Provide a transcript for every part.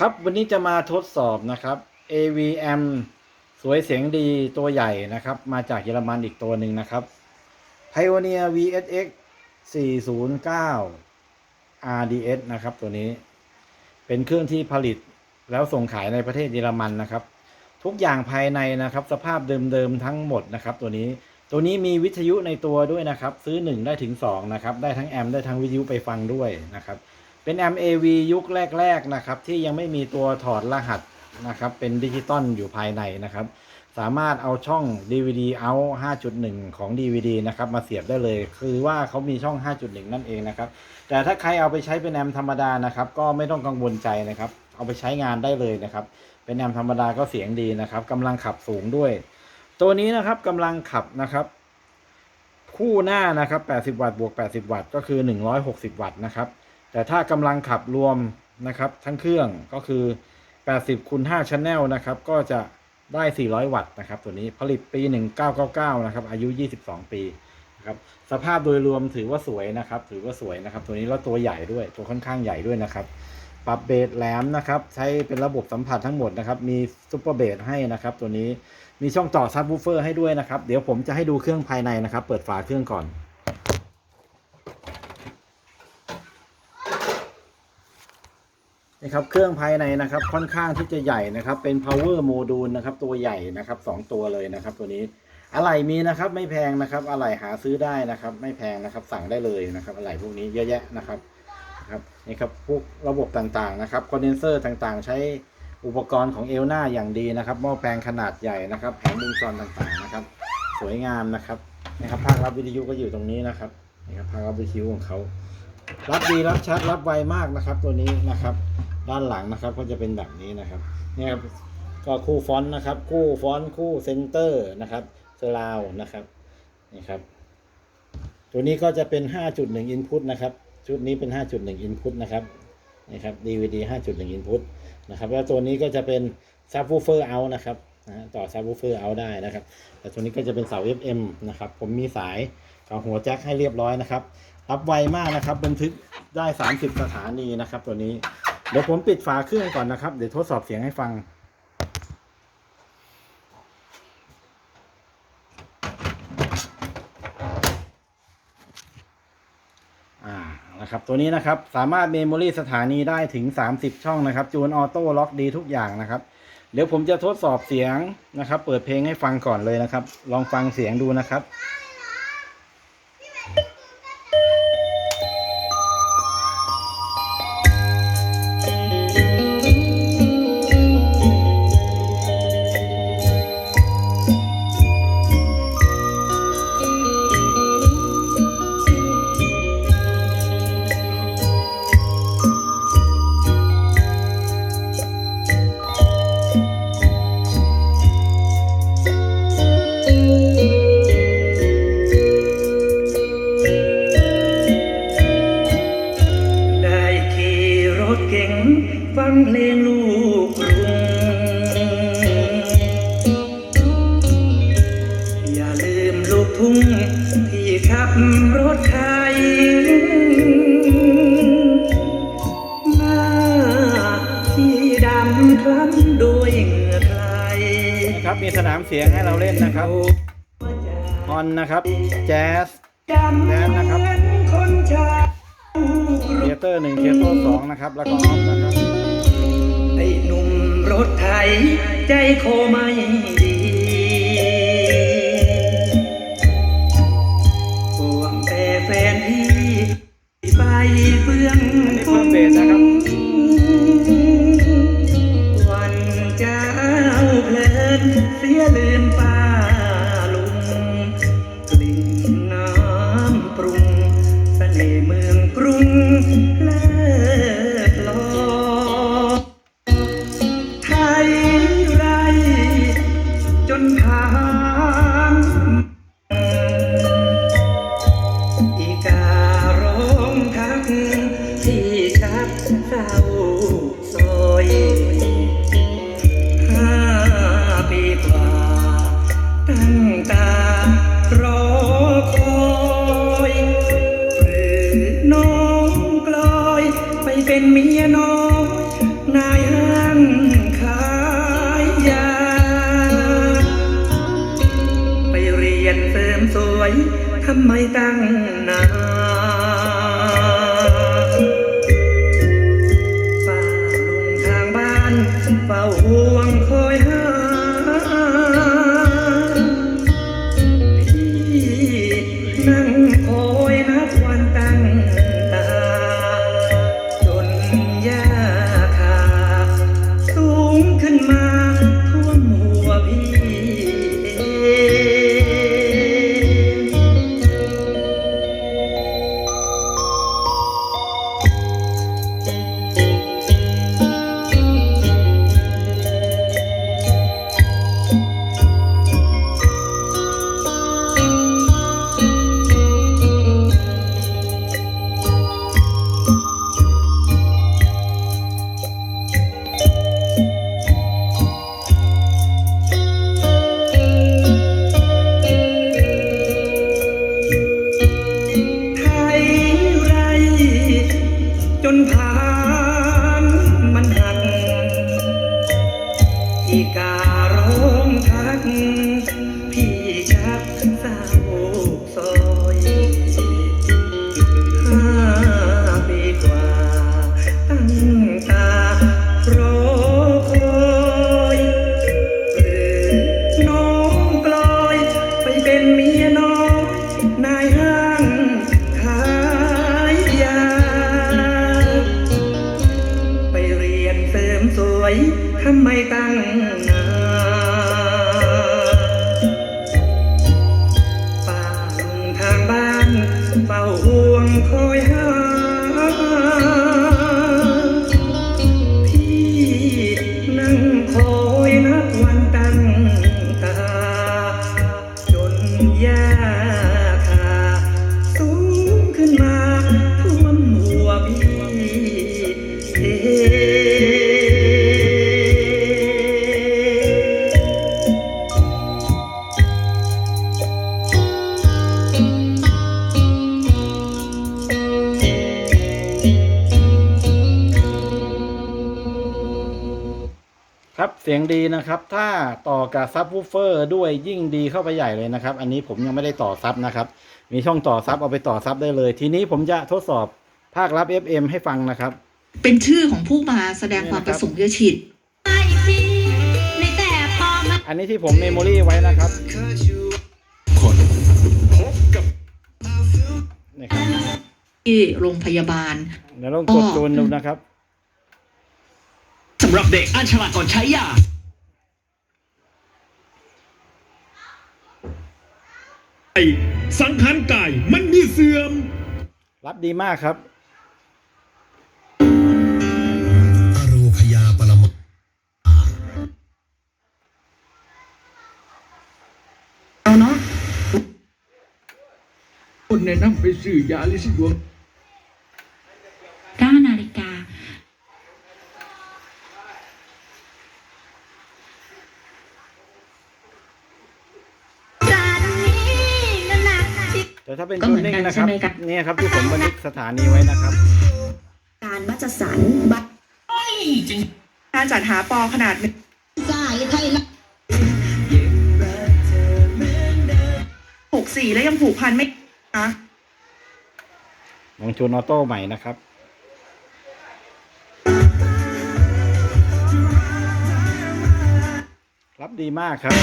ครับวันนี้จะมาทดสอบนะครับ AVM สวยเสียงดีตัวใหญ่นะครับ มาจากเยอรมันอีกตัวหนึ่งนะครับ Pioneer VSX 409 RDS นะครับ ตัวนี้ เป็นเครื่องที่ผลิตแล้วส่งขายในประเทศเยอรมันนะครับ ทุกอย่างภายในนะครับ สภาพเดิมๆทั้งหมดนะครับ ตัวนี้ตัวนี้มีวิทยุในตัวด้วยนะครับ ซื้อ 1 ได้ถึง2นะครับ ได้ทั้งแอมได้ทั้งวิทยุไปฟังด้วยนะครับ เป็นแอมป์ AV ยุคแรก ๆ นะครับ ที่ยังไม่มีตัวถอดรหัสนะครับ เป็นดิจิตอลอยู่ภายในนะครับ สามารถเอาช่อง DVD out 5.1 ของ DVD นะครับ มาเสียบได้เลย คือว่าเขามีช่อง 5.1 นั่นเองนะครับ แต่ถ้าใครเอาไปใช้เป็นแอมป์ธรรมดานะครับ ก็ไม่ต้องกังวลใจนะครับ เอาไปใช้งานได้เลยนะครับ เป็นแอมป์ธรรมดาก็เสียงดีนะครับกำลังขับสูงด้วย ตัวนี้นะครับกำลังขับนะครับคู่หน้านะครับ 80 วัตต์บวก 80 วัตต์ ก็คือ 160 วัตต์นะครับ แต่ถ้ากำลังขับรวมนะครับทั้งเครื่องก็คือ 80คูณ5 Channel นะครับก็จะได้ 400 วัตต์นะครับ ตัวนี้ผลิตปี 1999 นะครับ อายุ 22 ปีนะครับสภาพโดยรวมถือว่าสวยนะครับ ถือว่าสวยนะครับ ตัวนี้แล้วตัวใหญ่ด้วยตัวค่อนข้างใหญ่ด้วยนะครับ ปรับเบสแหลมนะครับ ใช้เป็นระบบสัมผัสทั้งหมดนะครับ มีซุปเปอร์เบสให้นะครับ ตัวนี้มีช่องต่อซับวูเฟอร์ให้ด้วยนะครับ เดี๋ยวผมจะให้ดูเครื่องภายในนะครับ เปิดฝาเครื่องก่อน นี่ครับเครื่องภายในนะครับค่อนข้างที่จะใหญ่นะครับ เป็น power module นะครับตัวใหญ่นะครับสองตัวเลยนะครับ ตัวนี้อะไหล่มีนะครับ ไม่แพงนะครับอะไหล่หาซื้อได้นะครับ ไม่แพงนะครับ สั่งได้เลยนะครับอะไหล่พวกนี้เยอะแยะนะครับนะครับนี่ครับพวกระบบต่างๆนะครับคอนเดนเซอร์ต่างๆ ใช้อุปกรณ์ของเอลนาอย่างดีนะครับหม้อแปลงขนาดใหญ่นะครับ แผงวงจรต่างๆนะครับ สวยงามนะครับนะครับภาครับวิทยุก็อยู่ตรงนี้นะครับนี่ครับภาครับวิทยุของเขา รับดีรับชัดรับไวมากนะครับ ตัวนี้นะครับ ด้านหลังนะครับก็จะเป็นแบบนี้นะครับเนี่ยครับก็คู่ฟอนต์นะครับ คู่ฟอนต์คู่เซนเตอร์นะครับเซราวนะครับนี่ครับ ตัวนี้ก็จะเป็น 5.1 input นะครับ ชุดนี้เป็น 5.1 input นะครับนี่ครับ DVD 5.1 input นะครับ แล้วตัวนี้ก็จะเป็น subwoofer out นะครับต่อ subwoofer out ได้นะครับ แต่ตัวนี้ก็จะเป็นเสา FM นะครับ ผมมีสาย กับหัวแจ็คให้เรียบร้อยนะครับรับไวมากนะครับ บันทึกได้ 30 สถานีนะครับ ตัวนี้ เดี๋ยวผมปิดฝาเครื่องก่อนนะครับ เดี๋ยวทดสอบเสียงให้ฟัง อ่า นะครับ ตัวนี้นะครับ สามารถเมมโมรีสถานีได้ถึง 30 ช่องนะครับ จูนออโต้ล็อกดีทุกอย่างนะครับ เดี๋ยวผมจะทดสอบเสียงนะครับ เปิดเพลงให้ฟังก่อนเลยนะครับ ลองฟังเสียงดูนะครับ ทุ่งที่ขับรถไทยมาที่ดำคล้ำด้วยเหงื่อใครนะครับมีสนามเสียงให้เราเล่นนะครับฮอนนะครับ แจ๊สดำเหมือนคนชาวกรุเทงเตอร์หนึ่งเทเตอร์สองนะครับ แล้วก็ออฟนะครับไอ้หนุ่มรถไถใจโคไม่ดี นเสริมสวยทำไมตั้งนานฝ่าลงทางบ้านเฝ้า พี่ชักเศร้าซอยห้าปีกว่า ตั้งตารอคอยหรือน้องกลอย ไปเป็นเมียน้อยนายห้างขายยา ไปเรียนเสริมสวยทำไมตั้ง ห่ว ครับเสียงดีนะครับ ถ้าต่อกับซับวูฟเฟอร์ด้วยยิ่งดีเข้าไปใหญ่เลยนะครับ อันนี้ผมยังไม่ได้ต่อซับนะครับ มีช่องต่อซับเอาไปต่อซับได้เลย ทีนี้ผมจะทดสอบภาครับ FM ให้ฟังนะครับ เป็นชื่อของผู้มาแสดงความประสงค์จะฉีดในแต่พอมาอันนี้ที่ผมเมมโมรี่ไว้นะครับนี่ครับที่โรงพยาบาลเดี๋ยวลองกดจูนดูนะครับ สำหรับเด็กอันฉลาดก่อนใช้ยาไอ้สังขารกายมันมีเสื่อม รับดีมากครับอโรคยาปรมเอาเนาะคนแนะนำไปซื้อยาลิซิดวง แต่ถ้าเป็นก็จูเหมืนอนนิ่งกันนะคใช่รับไหมครับเนี่ยครับที่ผมบันทึกสถานีไว้นะครับ การมัจสันบัตรการจัดหาปอขนาดสายไทยละหกสี่แล้วยังผูกพันไม่นะลองจูนออโต้ใหม่นะครับ รับดีมากครับ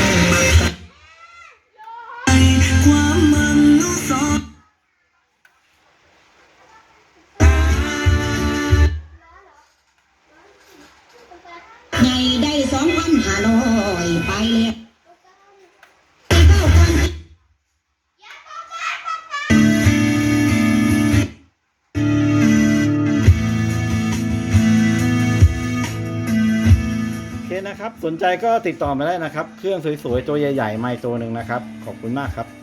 นะครับ สนใจก็ติดต่อมาได้นะครับ เครื่องสวยๆ ตัวใหญ่ๆ ไม่ตัวหนึ่งนะครับ ขอบคุณมากครับ